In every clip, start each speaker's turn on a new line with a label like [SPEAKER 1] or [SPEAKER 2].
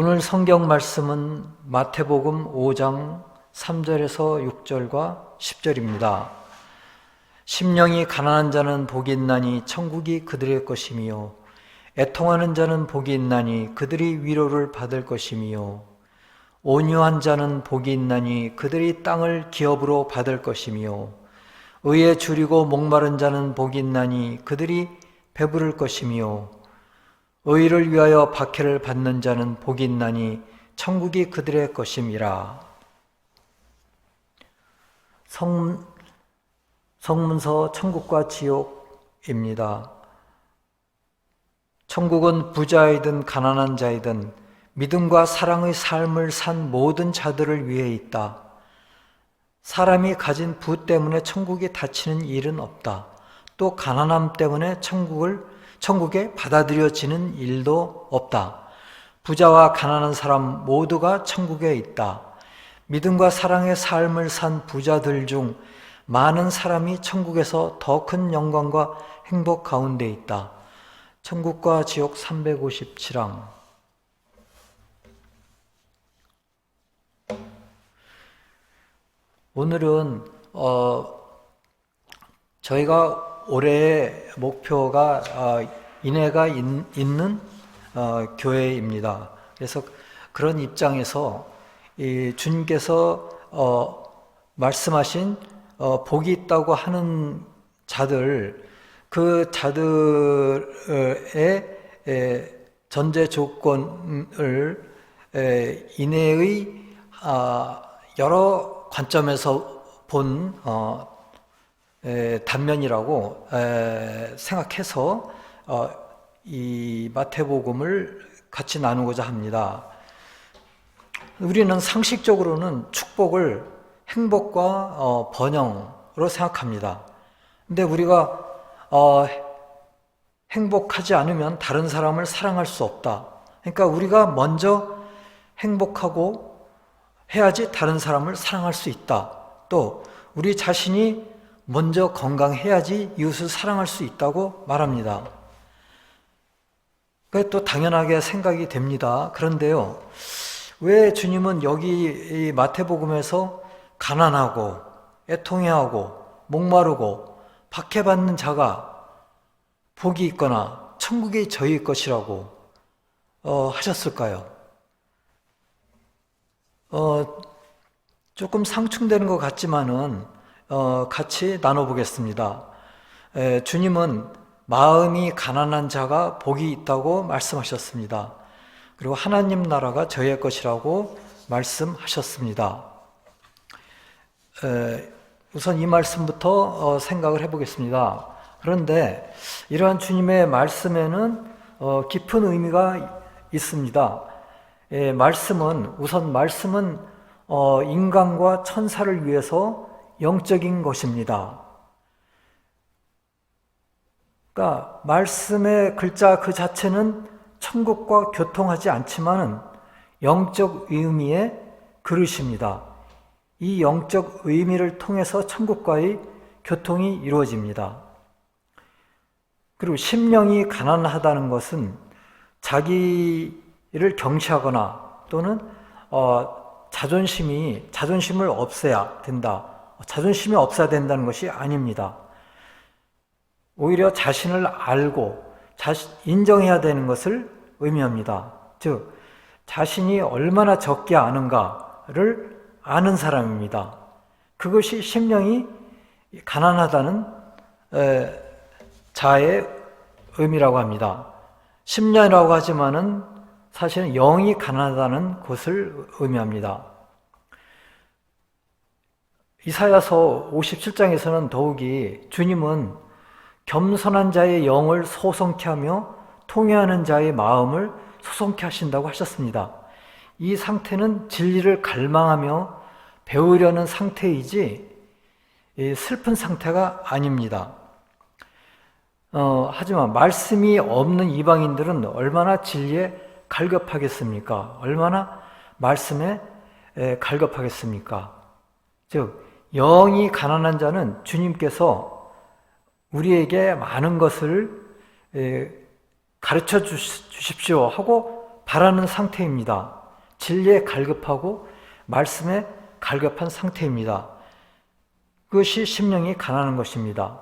[SPEAKER 1] 오늘 성경 말씀은 마태복음 5장 3절에서 6절과 10절입니다. 심령이 가난한 자는 복이 있나니 천국이 그들의 것이미요. 애통하는 자는 복이 있나니 그들이 위로를 받을 것이미요. 온유한 자는 복이 있나니 그들이 땅을 기업으로 받을 것이미요. 의에 줄이고 목마른 자는 복이 있나니 그들이 배부를 것이미요 의를 위하여 박해를 받는 자는 복이 있나니 천국이 그들의 것임이라. 성, 성문서 천국과 지옥입니다. 천국은 부자이든 가난한 자이든 믿음과 사랑의 삶을 산 모든 자들을 위해 있다. 사람이 가진 부 때문에 천국이 닫히는 일은 없다. 또 가난함 때문에 천국을 천국에 받아들여지는 일도 없다. 부자와 가난한 사람 모두가 천국에 있다. 믿음과 사랑의 삶을 산 부자들 중 많은 사람이 천국에서 더 큰 영광과 행복 가운데 있다. 천국과 지옥 357항. 오늘은 어, 저희가 올해의 목표가 어, 인해가 있, 는 어, 교회입니다. 그래서 그런 입장에서 이 주님께서 어, 말씀하신 어, 복이 있다고 하는 자들 그 자들의 에, 전제 조건을 에, 인해의 아, 여러 관점에서 본 어, 에, 단면이라고 에, 생각해서 어, 이 마태복음을 같이 나누고자 합니다. 우리는 상식적으로는 축복을 행복과 어, 번영으로 생각합니다. 근데 우리가 어, 행복하지 않으면 다른 사람을 사랑할 수 없다. 그러니까 우리가 먼저 행복하고 해야지 다른 사람을 사랑할 수 있다. 또 우리 자신이 먼저 건강해야지 이웃을 사랑할 수 있다고 말합니다. 그게 또 당연하게 생각이 됩니다. 그런데요, 왜 주님은 여기 마태복음에서 가난하고 애통해하고 목마르고 박해받는 자가 복이 있거나 천국이 저희 것이라고 어, 하셨을까요? 어, 조금 상충되는 것 같지만은 어, 같이 나눠보겠습니다. 에, 주님은 마음이 가난한 자가 복이 있다고 말씀하셨습니다. 그리고 하나님 나라가 저의 것이라고 말씀하셨습니다. 에, 우선 이 말씀부터 어, 생각을 해보겠습니다. 그런데 이러한 주님의 말씀에는 어, 깊은 의미가 있습니다. 에, 말씀은 우선 말씀은 어, 인간과 천사를 위해서 영적인 것입니다. 그러니까 말씀의 글자 그 자체는 천국과 교통하지 않지만은 영적 의미의 그릇입니다. 이 영적 의미를 통해서 천국과의 교통이 이루어집니다. 그리고 심령이 가난하다는 것은 자기를 경시하거나 또는 어, 자존심이 자존심을 없애야 된다. 자존심이 없어야 된다는 것이 아닙니다. 오히려 자신을 알고 자신, 인정해야 되는 것을 의미합니다. 즉, 자신이 얼마나 적게 아는가를 아는 사람입니다. 그것이 심령이 가난하다는 에, 자의 의미라고 합니다. 심령이라고 하지만은 사실은 영이 가난하다는 것을 의미합니다. 이사야서 57장에서는 더욱이 주님은 겸손한 자의 영을 소성케 하며 통회하는 자의 마음을 소성케 하신다고 하셨습니다. 이 상태는 진리를 갈망하며 배우려는 상태이지 슬픈 상태가 아닙니다. 어, 하지만 말씀이 없는 이방인들은 얼마나 진리에 갈급하겠습니까? 얼마나 말씀에 갈급하겠습니까? 즉, 영이 가난한 자는 주님께서 우리에게 많은 것을 가르쳐 주십시오 하고 바라는 상태입니다. 진리에 갈급하고 말씀에 갈급한 상태입니다. 그것이 심령이 가난한 것입니다.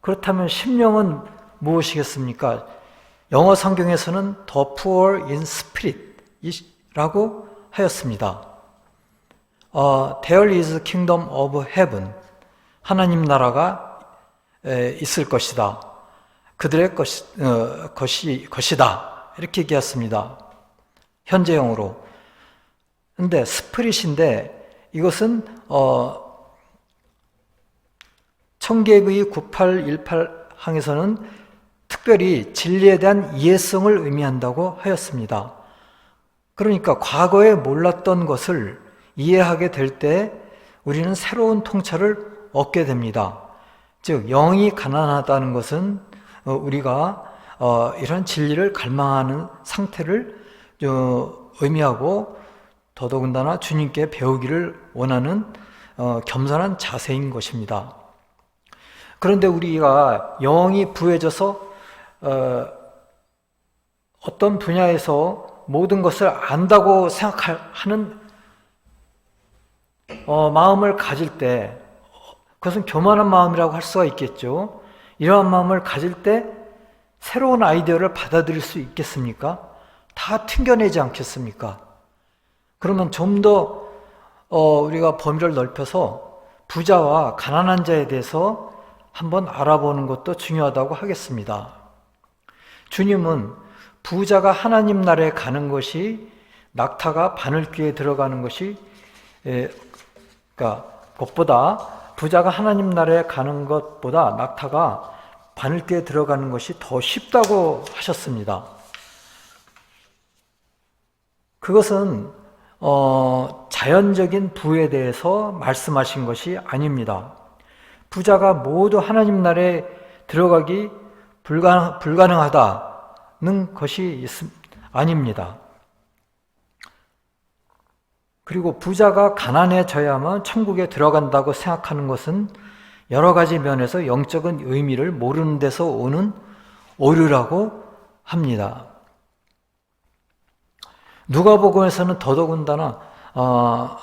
[SPEAKER 1] 그렇다면 심령은 무엇이겠습니까? 영어 성경에서는 the poor in spirit이라고 하였습니다. 어, there is kingdom of heaven. 하나님 나라가 에, 있을 것이다. 그들의 것이, 어, 것이, 것이다. 이렇게 얘기했습니다. 현재형으로. 근데 스프릿인데 이것은 어, 청계의 9818항에서는 특별히 진리에 대한 이해성을 의미한다고 하였습니다. 그러니까 과거에 몰랐던 것을 이해하게 될 때 우리는 새로운 통찰을 얻게 됩니다. 즉, 영이 가난하다는 것은 어, 우리가 어, 이런 진리를 갈망하는 상태를 어, 의미하고 더더군다나 주님께 배우기를 원하는 어, 겸손한 자세인 것입니다. 그런데 우리가 영이 부해져서 어, 어떤 분야에서 모든 것을 안다고 생각하는 어, 마음을 가질 때 그것은 교만한 마음이라고 할 수가 있겠죠. 이러한 마음을 가질 때 새로운 아이디어를 받아들일 수 있겠습니까? 다 튕겨내지 않겠습니까? 그러면 좀더 어, 우리가 범위를 넓혀서 부자와 가난한 자에 대해서 한번 알아보는 것도 중요하다고 하겠습니다. 주님은 부자가 하나님 나라에 가는 것이 낙타가 바늘귀에 들어가는 것이 에, 그러니까 것보다 부자가 하나님 나라에 가는 것보다 낙타가 바늘귀에 들어가는 것이 더 쉽다고 하셨습니다. 그것은 어, 자연적인 부에 대해서 말씀하신 것이 아닙니다. 부자가 모두 하나님 나라에 들어가기 불가, 불가능하다는 것이 있, 아닙니다. 그리고 부자가 가난해져야만 천국에 들어간다고 생각하는 것은 여러 가지 면에서 영적인 의미를 모르는 데서 오는 오류라고 합니다. 누가복음에서는 더더군다나 어,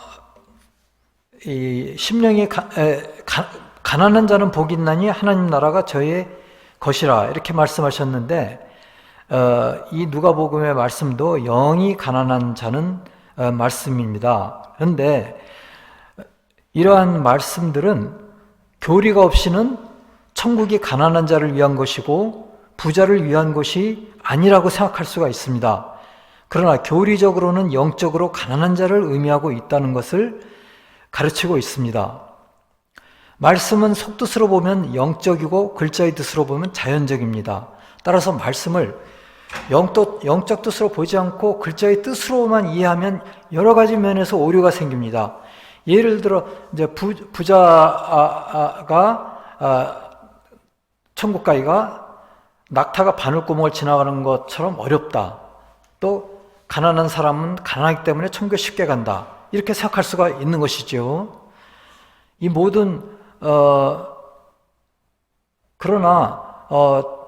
[SPEAKER 1] 이 심령이 가, 에, 가, 가난한 자는 복이 있나니 하나님 나라가 저의 것이라 이렇게 말씀하셨는데 어, 이 누가복음의 말씀도 영이 가난한 자는 어, 말씀입니다. 그런데 이러한 말씀들은 교리가 없이는 천국이 가난한 자를 위한 것이고 부자를 위한 것이 아니라고 생각할 수가 있습니다. 그러나 교리적으로는 영적으로 가난한 자를 의미하고 있다는 것을 가르치고 있습니다. 말씀은 속뜻으로 보면 영적이고 글자의 뜻으로 보면 자연적입니다. 따라서 말씀을 영적, 영적 뜻으로 보지 않고 글자의 뜻으로만 이해하면 여러 가지 면에서 오류가 생깁니다. 예를 들어 이제 부, 부자가 아, 천국 가기가 낙타가 바늘구멍을 지나가는 것처럼 어렵다. 또 가난한 사람은 가난하기 때문에 천국에 쉽게 간다. 이렇게 생각할 수가 있는 것이죠. 이 모든 어, 그러나 어,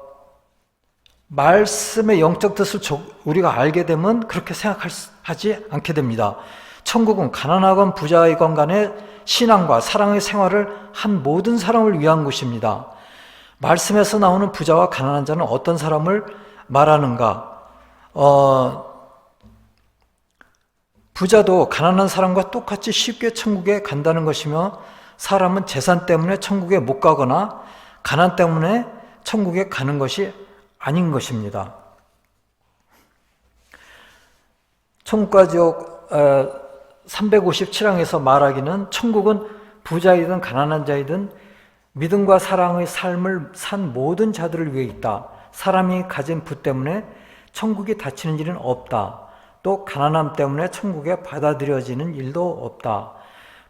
[SPEAKER 1] 말씀의 영적 뜻을 우리가 알게 되면 그렇게 생각하지 않게 됩니다. 천국은 가난하건 부자이건 간에 신앙과 사랑의 생활을 한 모든 사람을 위한 곳입니다. 말씀에서 나오는 부자와 가난한 자는 어떤 사람을 말하는가? 어, 부자도 가난한 사람과 똑같이 쉽게 천국에 간다는 것이며 사람은 재산 때문에 천국에 못 가거나 가난 때문에 천국에 가는 것이 아닌 것입니다. 천국과 지옥 357항에서 말하기는 천국은 부자이든 가난한 자이든 믿음과 사랑의 삶을 산 모든 자들을 위해 있다. 사람이 가진 부 때문에 천국이 닫히는 일은 없다. 또 가난함 때문에 천국에 받아들여지는 일도 없다.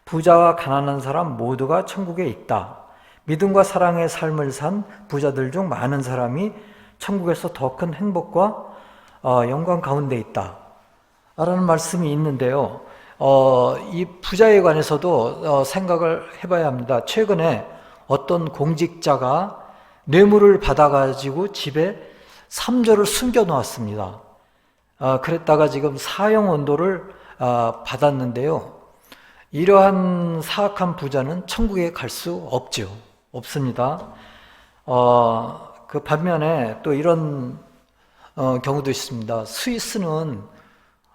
[SPEAKER 1] 부자와 가난한 사람 모두가 천국에 있다. 믿음과 사랑의 삶을 산 부자들 중 많은 사람이 천국에서 더 큰 행복과 어, 영광 가운데 있다. 라는 말씀이 있는데요. 어, 이 부자에 관해서도 어, 생각을 해봐야 합니다. 최근에 어떤 공직자가 뇌물을 받아가지고 집에 3조를 숨겨 놓았습니다. 아, 그랬다가 지금 사형 언도를 아, 받았는데요. 이러한 사악한 부자는 천국에 갈 수 없죠. 없습니다. 어, 그 반면에 또 이런 어, 경우도 있습니다. 스위스는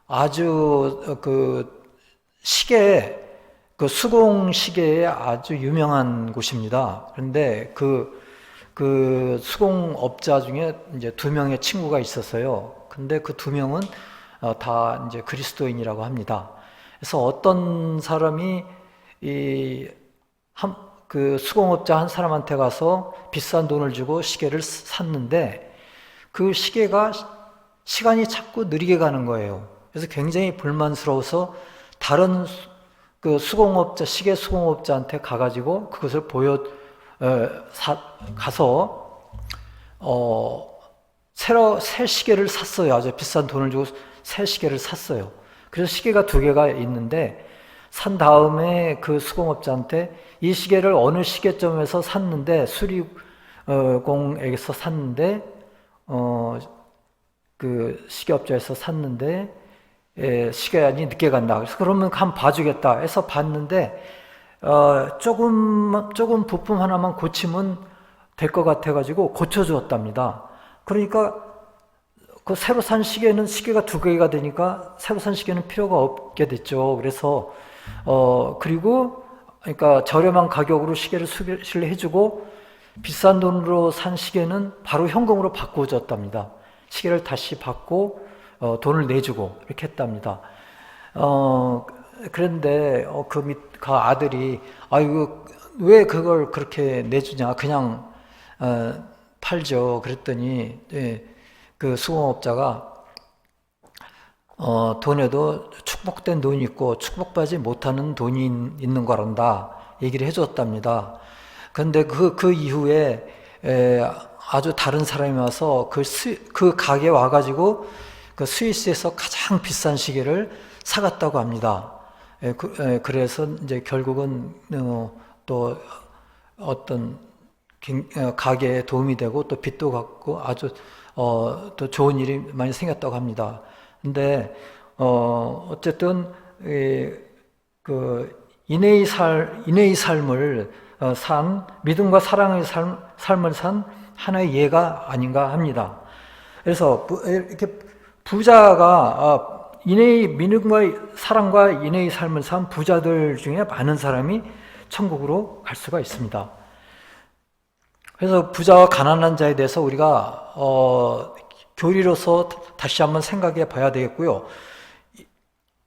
[SPEAKER 1] 아주 어, 그 시계 그 수공 시계에 아주 유명한 곳입니다. 그런데 그, 그 수공업자 중에 이제 두 명의 친구가 있었어요. 근데 그 두 명은 어, 다 이제 그리스도인이라고 합니다. 그래서 어떤 사람이 이 한, 그 수공업자 한 사람한테 가서 비싼 돈을 주고 시계를 샀는데 그 시계가 시간이 자꾸 느리게 가는 거예요. 그래서 굉장히 불만스러워서 다른 수- 그 수공업자 시계 수공업자한테 가가지고 그것을 보여 어, 사, 가서 어 새로 새 시계를 샀어요. 아주 비싼 돈을 주고 새 시계를 샀어요. 그래서 시계가 두 개가 있는데 산 다음에 그 수공업자한테 이 시계를 어느 시계점에서 샀는데 수리공에게서 샀는데 어 그 시계업자에서 샀는데 예, 시간이 늦게 간다. 그래서 그러면 한 봐주겠다 해서 봤는데 어, 조금 조금 부품 하나만 고치면 될 것 같아가지고 고쳐주었답니다. 그러니까 그 새로 산 시계는 시계가 두 개가 되니까 새로 산 시계는 필요가 없게 됐죠. 그래서 어 그리고 그러니까 저렴한 가격으로 시계를 수리를 해주고 비싼 돈으로 산 시계는 바로 현금으로 바꿔줬답니다. 시계를 다시 받고 어, 돈을 내주고 이렇게 했답니다. 어, 그런데 어, 그 밑, 그 아들이 아이고 왜 그걸 그렇게 내주냐 그냥 어, 팔죠. 그랬더니 예, 그 수공업자가 어, 돈에도 축복된 돈이 있고 축복받지 못하는 돈이 있- 있는 거란다 얘기를 해줬답니다. 그런데 그, 그 이후에 에, 아주 다른 사람이 와서 그, 스, 그 가게에 와가지고 그 스위스에서 가장 비싼 시계를 사갔다고 합니다. 에, 그, 에, 그래서 이제 결국은 어, 또 어떤 긴- 어, 가게에 도움이 되고 또 빚도 갚고 아주 어, 또 좋은 일이 많이 생겼다고 합니다. 근데 어, 어쨌든 이, 그 인애의 살 인애의 삶을 어, 산 믿음과 사랑의 삶, 삶을 산 하나의 예가 아닌가 합니다. 그래서 부, 이렇게 부자가 어, 인애의 믿음과 사랑과 인애의 삶을 산 부자들 중에 많은 사람이 천국으로 갈 수가 있습니다. 그래서 부자와 가난한 자에 대해서 우리가 어, 교리로서 다시 한번 생각해 봐야 되겠고요. 이-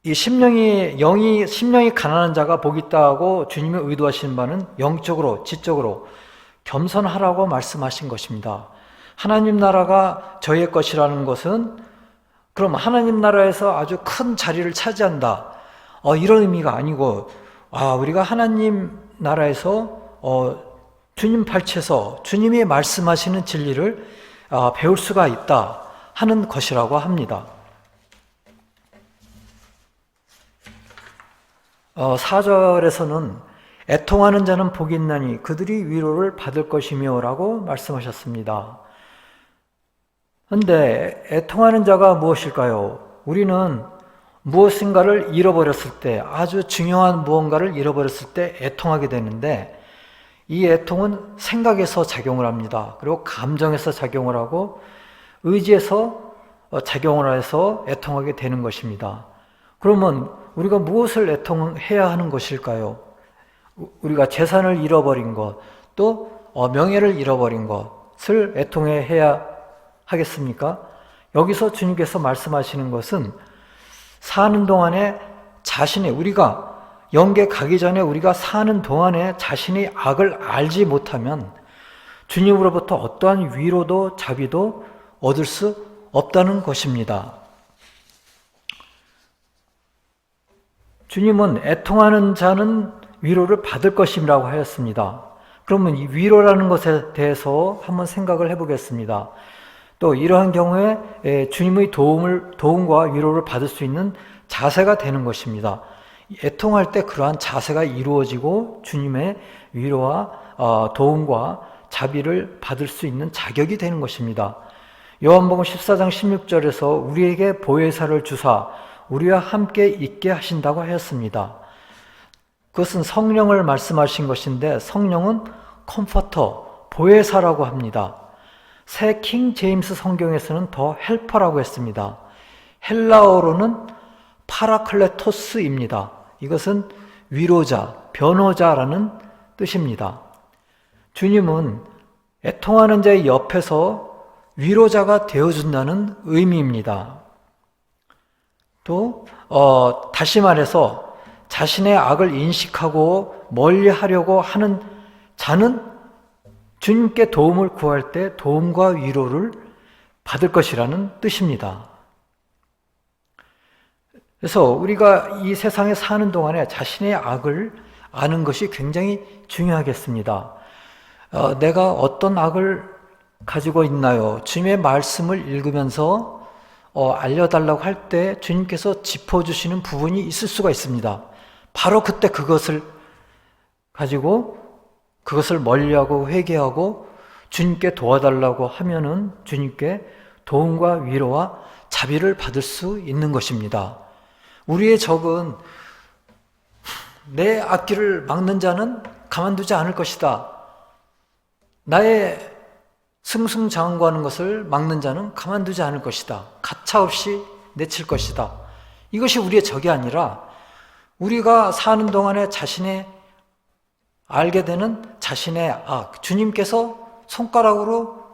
[SPEAKER 1] 이 심령이 영이 심령이 가난한 자가 복이 있다고 주님이 의도하신 바는 영적으로 지적으로 겸손하라고 말씀하신 것입니다. 하나님 나라가 저의 것이라는 것은 그럼 하나님 나라에서 아주 큰 자리를 차지한다. 어, 이런 의미가 아니고 아, 우리가 하나님 나라에서 어, 주님 발치에서 주님이 말씀하시는 진리를 아, 배울 수가 있다 하는 것이라고 합니다. 어, 4절에서는 애통하는 자는 복이 있나니 그들이 위로를 받을 것이며 라고 말씀하셨습니다. 근데 애통하는 자가 무엇일까요? 우리는 무엇인가를 잃어버렸을 때, 아주 중요한 무언가를 잃어버렸을 때 애통하게 되는데, 이 애통은 생각에서 작용을 합니다. 그리고 감정에서 작용을 하고, 의지에서 어, 작용을 해서 애통하게 되는 것입니다. 그러면 우리가 무엇을 애통해야 하는 것일까요? 우- 우리가 재산을 잃어버린 것, 또 어, 명예를 잃어버린 것을 애통해야 하겠습니까? 여기서 주님께서 말씀하시는 것은 사는 동안에 자신의 우리가 영계 가기 전에 우리가 사는 동안에 자신의 악을 알지 못하면 주님으로부터 어떠한 위로도 자비도 얻을 수 없다는 것입니다. 주님은 애통하는 자는 위로를 받을 것임이라고 하였습니다. 그러면 이 위로라는 것에 대해서 한번 생각을 해보겠습니다. 또 이러한 경우에 에, 주님의 도움을 도움과 위로를 받을 수 있는 자세가 되는 것입니다. 애통할 때 그러한 자세가 이루어지고 주님의 위로와 어, 도움과 자비를 받을 수 있는 자격이 되는 것입니다. 요한복음 14장 16절에서 우리에게 보혜사를 주사 우리와 함께 있게 하신다고 하였습니다. 그것은 성령을 말씀하신 것인데 성령은 컴포터, 보혜사라고 합니다. 새 킹 제임스 성경에서는 더 헬퍼라고 했습니다. 헬라어로는 파라클레토스입니다. 이것은 위로자, 변호자라는 뜻입니다. 주님은 애통하는 자의 옆에서 위로자가 되어준다는 의미입니다. 또, 어, 다시 말해서 자신의 악을 인식하고 멀리 하려고 하는 자는 주님께 도움을 구할 때 도움과 위로를 받을 것이라는 뜻입니다. 그래서 우리가 이 세상에 사는 동안에 자신의 악을 아는 것이 굉장히 중요하겠습니다. 어, 내가 어떤 악을 가지고 있나요? 주님의 말씀을 읽으면서 어, 알려달라고 할 때 주님께서 짚어주시는 부분이 있을 수가 있습니다. 바로 그때 그것을 가지고 그것을 멀리하고 회개하고 주님께 도와달라고 하면은 주님께 도움과 위로와 자비를 받을 수 있는 것입니다. 우리의 적은 내 앞길을 막는 자는 가만두지 않을 것이다. 나의 승승장구하는 것을 막는 자는 가만두지 않을 것이다. 가차없이 내칠 것이다. 이것이 우리의 적이 아니라 우리가 사는 동안에 자신의 알게 되는 자신의 악, 주님께서 손가락으로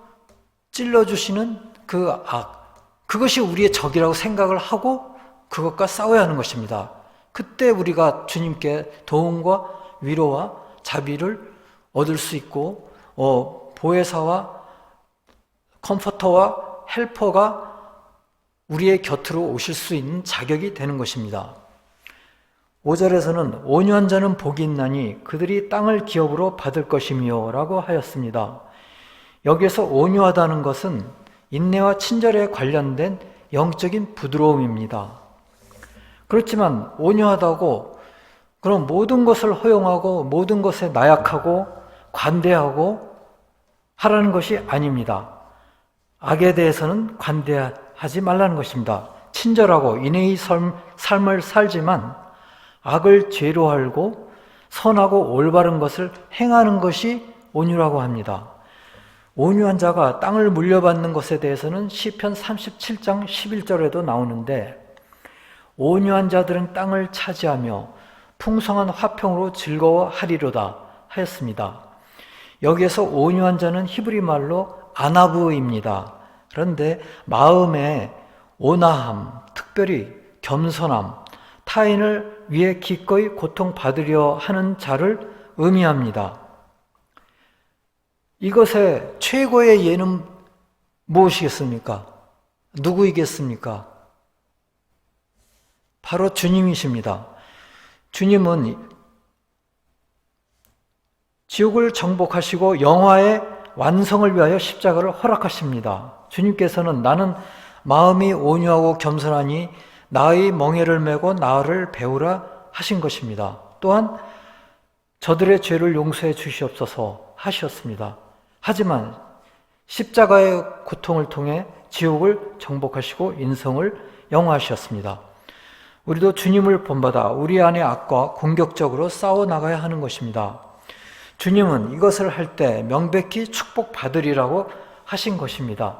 [SPEAKER 1] 찔러주시는 그 악, 그것이 우리의 적이라고 생각을 하고 그것과 싸워야 하는 것입니다. 그때 우리가 주님께 도움과 위로와 자비를 얻을 수 있고, 어, 보혜사와 컴포터와 헬퍼가 우리의 곁으로 오실 수 있는 자격이 되는 것입니다. 5절에서는 온유한 자는 복이 있나니 그들이 땅을 기업으로 받을 것이며 라고 하였습니다. 여기에서 온유하다는 것은 인내와 친절에 관련된 영적인 부드러움입니다. 그렇지만 온유하다고 그럼 모든 것을 허용하고 모든 것에 나약하고 관대하고 하라는 것이 아닙니다. 악에 대해서는 관대하지 말라는 것입니다. 친절하고 인내의 삶, 삶을 살지만 악을 죄로 알고 선하고 올바른 것을 행하는 것이 온유라고 합니다. 온유한 자가 땅을 물려받는 것에 대해서는 시편 37장 11절에도 나오는데 온유한 자들은 땅을 차지하며 풍성한 화평으로 즐거워하리로다 하였습니다. 여기에서 온유한 자는 히브리 말로 아나브입니다. 그런데 마음의 온화함, 특별히 겸손함, 타인을 위해 기꺼이 고통받으려 하는 자를 의미합니다. 이것의 최고의 예는 무엇이겠습니까? 누구이겠습니까? 바로 주님이십니다. 주님은 지옥을 정복하시고 영화의 완성을 위하여 십자가를 허락하십니다. 주님께서는 나는 마음이 온유하고 겸손하니 나의 멍에를 메고 나를 배우라 하신 것입니다. 또한 저들의 죄를 용서해 주시옵소서 하셨습니다. 하지만 십자가의 고통을 통해 지옥을 정복하시고 인성을 영화하셨습니다. 우리도 주님을 본받아 우리 안의 악과 공격적으로 싸워 나가야 하는 것입니다. 주님은 이것을 할 때 명백히 축복받으리라고 하신 것입니다.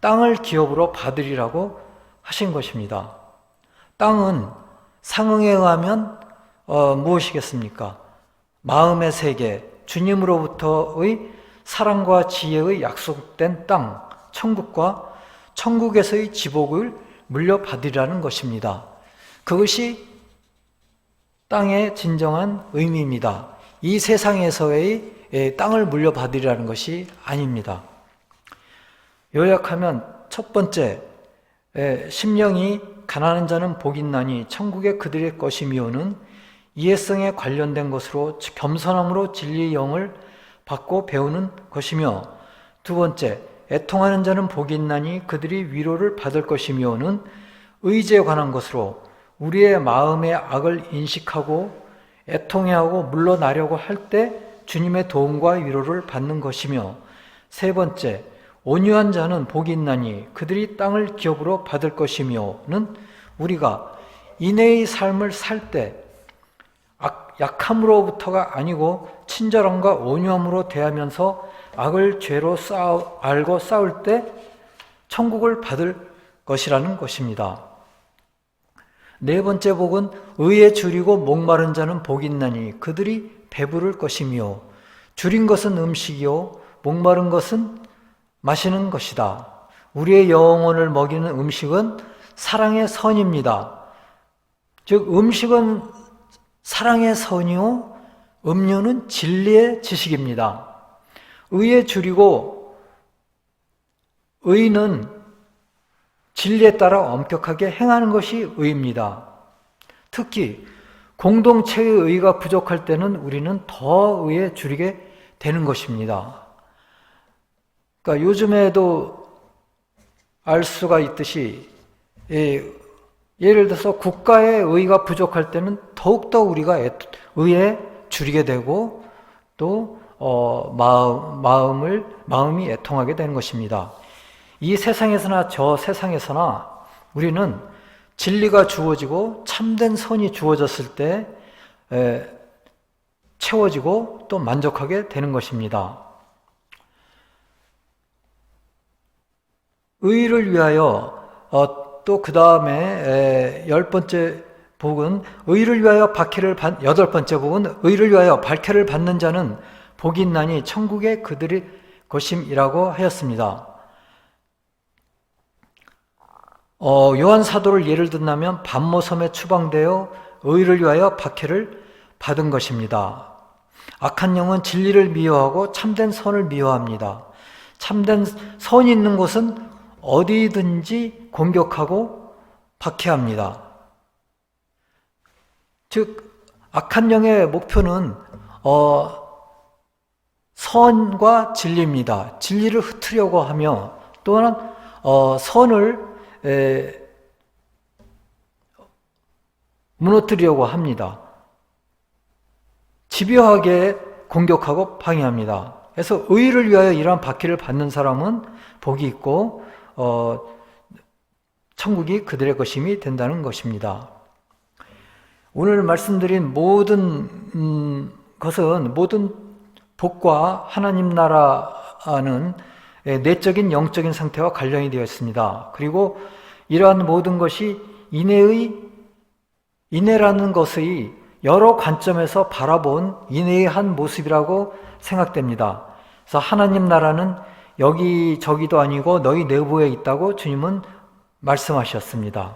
[SPEAKER 1] 땅을 기업으로 받으리라고 하신 것입니다. 땅은 상응에 의하면 어, 무엇이겠습니까? 마음의 세계, 주님으로부터의 사랑과 지혜의 약속된 땅, 천국과 천국에서의 지복을 물려받으리라는 것입니다. 그것이 땅의 진정한 의미입니다. 이 세상에서의 땅을 물려받으리라는 것이 아닙니다. 요약하면 첫 번째, 심령이 가난한 자는 복이 나니 천국의 그들의 것이미오는 이해성에 관련된 것으로 겸손함으로 진리의 영을 받고 배우는 것이며 두 번째, 애통하는 자는 복이 있나니 그들이 위로를 받을 것이며는 의지에 관한 것으로 우리의 마음의 악을 인식하고 애통해하고 물러나려고 할 때 주님의 도움과 위로를 받는 것이며 세 번째, 온유한 자는 복이 있나니 그들이 땅을 기업으로 받을 것이며는 우리가 인애의 삶을 살 때 약함으로부터가 아니고 친절함과 온유함으로 대하면서 악을 죄로 싸우, 알고 싸울 때 천국을 받을 것이라는 것입니다. 네 번째 복은 의에 줄이고 목마른 자는 복이 있나니 그들이 배부를 것이며 줄인 것은 음식이요 목마른 것은 마시는 것이다. 우리의 영혼을 먹이는 음식은 사랑의 선입니다. 즉 음식은 사랑의 선이요 음료는 진리의 지식입니다. 의에 줄이고 의는 진리에 따라 엄격하게 행하는 것이 의입니다. 특히 공동체의 의가 부족할 때는 우리는 더 의에 줄이게 되는 것입니다. 그러니까 요즘에도 알 수가 있듯이 예, 예를 들어서 국가의 의가 부족할 때는 더욱더 우리가 의에 줄이게 되고 또 어, 마음, 마음을 마음이 애통하게 되는 것입니다. 이 세상에서나 저 세상에서나 우리는 진리가 주어지고 참된 선이 주어졌을 때 에, 채워지고 또 만족하게 되는 것입니다. 의를 위하여 어, 또그 다음에 열 번째 복은 의를 위하여 박해를 받 여덟 번째 복은 의를 위하여 박해를 받는 자는 복이 있나니 천국의 그들의 것임이라고 하였습니다. 어, 요한 사도를 예를 든다면 반모섬에 추방되어 의를 위하여 박해를 받은 것입니다. 악한 영은 진리를 미워하고 참된 선을 미워합니다. 참된 선이 있는 곳은 어디든지 공격하고 박해합니다. 즉 악한 영의 목표는 어, 선과 진리입니다. 진리를 흩으려고 하며 또한 어, 선을 에, 무너뜨리려고 합니다. 집요하게 공격하고 방해합니다. 그래서 의를 위하여 이러한 박해를 받는 사람은 복이 있고 어, 천국이 그들의 것임이 된다는 것입니다. 오늘 말씀드린 모든 음, 것은 모든 복과 하나님 나라는 내적인 영적인 상태와 관련이 되어 있습니다. 그리고 이러한 모든 것이 인애의 인애라는 것의 여러 관점에서 바라본 인애의 한 모습이라고 생각됩니다. 그래서 하나님 나라는 여기 저기도 아니고 너희 내부에 있다고 주님은 말씀하셨습니다.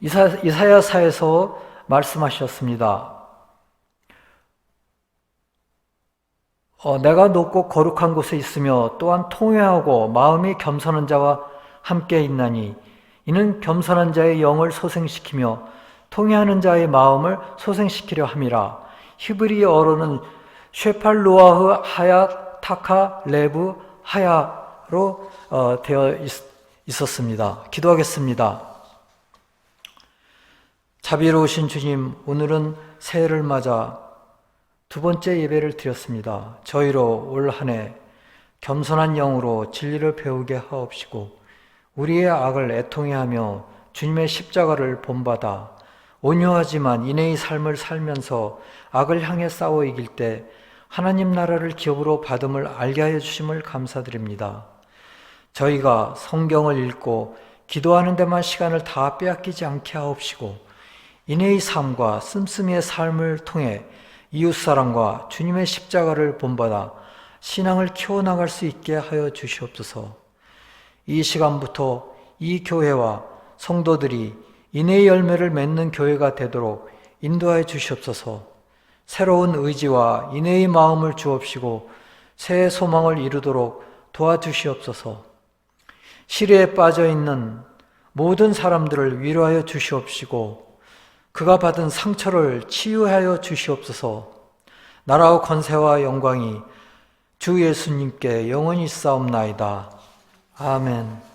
[SPEAKER 1] 이사, 이사야사에서 말씀하셨습니다. 어, 내가 높고 거룩한 곳에 있으며 또한 통회하고 마음이 겸손한 자와 함께 있나니 이는 겸손한 자의 영을 소생시키며 통회하는 자의 마음을 소생시키려 함이라. 히브리어로는 쉐팔로아흐 하야 타카 레브 하야로 어, 되어 있, 었습니다 기도하겠습니다. 자비로우신 주님, 오늘은 새해를 맞아 두 번째 예배를 드렸습니다. 저희로 올 한 해 겸손한 영으로 진리를 배우게 하옵시고 우리의 악을 애통해 하며 주님의 십자가를 본받아 온유하지만 인애의 삶을 살면서 악을 향해 싸워 이길 때 하나님 나라를 기업으로 받음을 알게 하여 주심을 감사드립니다. 저희가 성경을 읽고 기도하는 데만 시간을 다 빼앗기지 않게 하옵시고 인애의 삶과 씀씀이의 삶을 통해 이웃사랑과 주님의 십자가를 본받아 신앙을 키워나갈 수 있게 하여 주시옵소서. 이 시간부터 이 교회와 성도들이 인의 열매를 맺는 교회가 되도록 인도하여 주시옵소서. 새로운 의지와 인의 마음을 주옵시고 새 소망을 이루도록 도와주시옵소서. 시리에 빠져 있는 모든 사람들을 위로하여 주시옵시고 그가 받은 상처를 치유하여 주시옵소서. 나라와 권세와 영광이 주 예수님께 영원히 싸움나이다. 아멘.